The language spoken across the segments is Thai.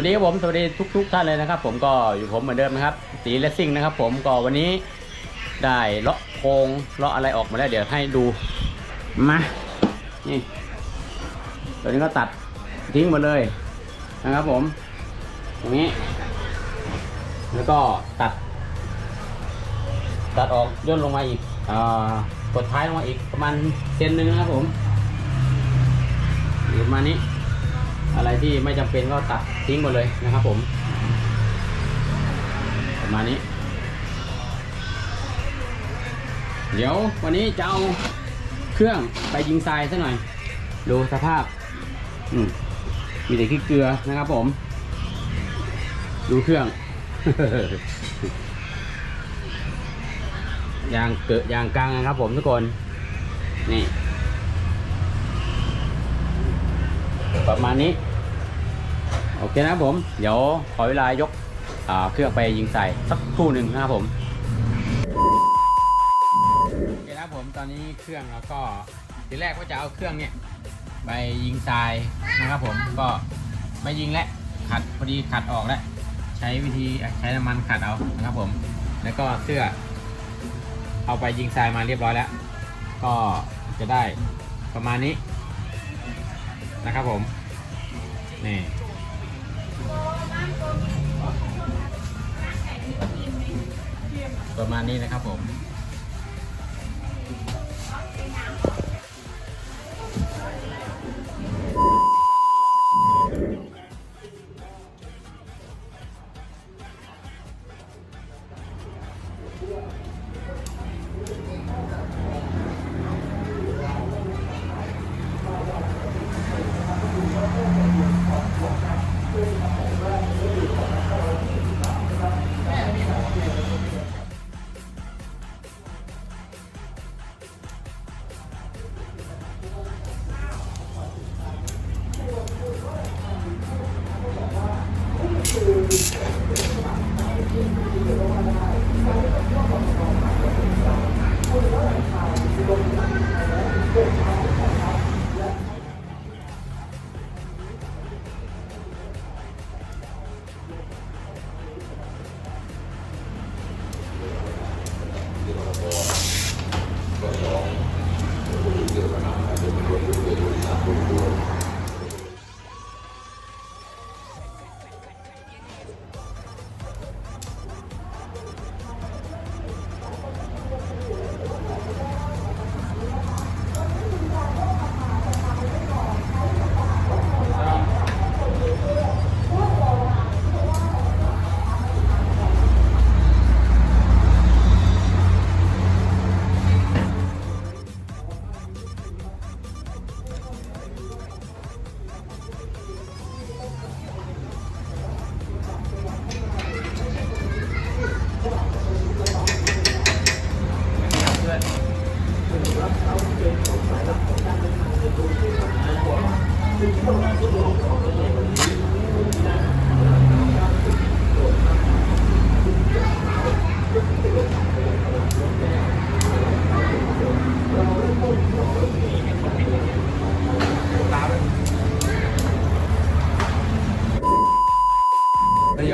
วัสดีครับผมสวัสดีทุกทุกท่านเลยนะครับ ผมก็อยู่ผมเหมือนเดิมนะครับ สีเลสซิ่งนะครับ ผมก็วันนี้ได้เลาะโครงเลาะอะไรออกมาแล้วเดี๋ยวให้ดูมานี่ตัวนี้ก็ตัดทิ้งหมดเลยนะครับ ผมตรงนี้ แล้วก็ตัด ตัดออกย่นลงมาอีกอ่ากดท้ายลงมาอีกประมาณเซนหนึ่งนะครับผมอยู่ประมาณนี้ อะไรที่ไม่จำเป็นก็ตัดทิ้งหมดเลยนะครับผม ประมาณนี้ เดี๋ยววันนี้จะเอาเครื่องไปยิงทรายซะหน่อย ดูสภาพ อืมมีแต่ขี้เกลือนะครับผม ดูเครื่องยางเกอะยางกลางนะครับผมทุกคน นี่ ประมาณนี้ โอเคนะครับผมเดี๋ยวขอเวลายกเครื่องไปยิงใส่สักครู่หนึ่งนะครับผมโอเคนะครับผมตอนนี้เครื่องเราก็ทีแรกว่าจะเอาเครื่องเนี่ยไปยิงทรายนะครับผมก็ไม่ยิงแล้วขัดพอดีขัดออกแล้วใช้วิธีใช้น้ำมันขัดเอานะครับผม แล้วก็เสื้อ เอาไปยิงทรายมาเรียบร้อยแล้ว ก็จะได้ประมาณนี้นะครับผมนี่ ประมาณนี้นะครับผม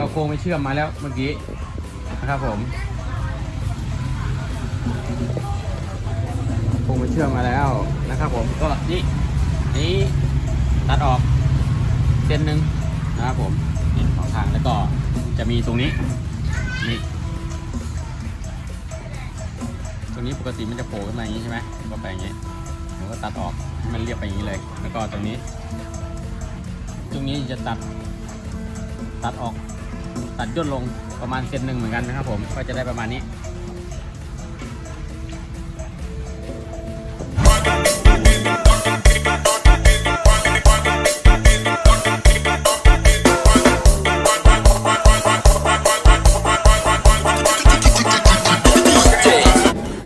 เอาโครงไปเชื่อมมาแล้วเมื่อกี้นะครับผมโครงไปเชื่อมมาแล้วนะครับผมก็นี่นี่ ตัดออกเส้นหนึ่งนะครับผมนี่สองทางแล้วก็จะมีตรงนี้นี่ตรงนี้ปกติมันจะโผล่ขึ้นมาอย่างนี้ใช่ไหมก็ไปอย่างนี้ผมก็ตัดออกให้มันเรียบไปอย่างนี้เลย แล้วก็ตรงนี้ ตรงนี้จะตัดตัดออกตัดย่นลงประมาณเซนหนึ่งเหมือนกันนะครับผมก็จะได้ประมาณนี้